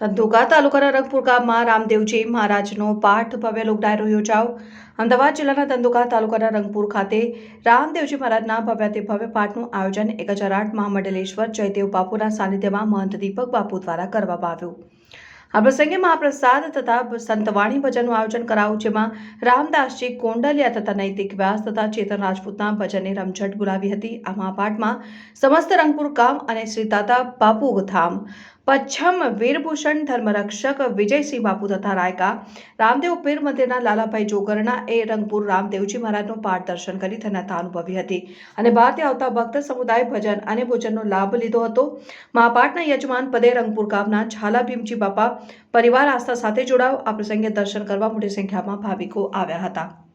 ધંધુકા તાલુકાના રંગપુર ગામમાં રામદેવજી મહારાજનો પાઠ ભવ્ય લોકડાયરો યોજાયો. અમદાવાદ જિલ્લાના ધંધુકા તાલુકાના રંગપુર ખાતે રામદેવજી મહારાજના ભવ્યતે ભવ્ય પાઠનું આયોજન એક હજાર આઠ મહામંડલેશ્વર જયદેવ બાપુના સાનિધ્યમાં મહંત દીપક બાપુ દ્વારા કરવામાં આવ્યું. આ પ્રસંગે મહાપ્રસાદ તથા સંતવાણી ભજનનું આયોજન કરાયું, જેમાં રામદાસજી કોંડલિયા તથા નૈતિક વ્યાસ તથા ચેતન રાજપૂતના ભજને રમઝટ બોલાવી હતી. આ મહાપાઠમાં સમસ્ત રંગપુર કામ અને શ્રી દાદા બાપુ ધામ પચ્છમ વીરભૂષણ ધર્મરક્ષક વિજયસિંહ બાપુ તથા રાયકા, રામદેવ પીર મંદિરના લાલાભાઈ જોગરણા એ રંગપુર રામદેવજી મહારાજનો પાઠ દર્શન કરી ધન્યતા અનુભવી હતી અને ભારતીય આવતા ભક્ત સમુદાય ભજન અને ભોજનનો લાભ લીધો હતો. મહાપાઠના યજમાન પદે રંગપુર ગામના ઝાલા ભીમજી બાપા પરિવાર આસ્થા સાથે જોડાયો આ પ્રસંગે દર્શન કરવા મોટી સંખ્યામાં ભાવિકો આવ્યા હતા.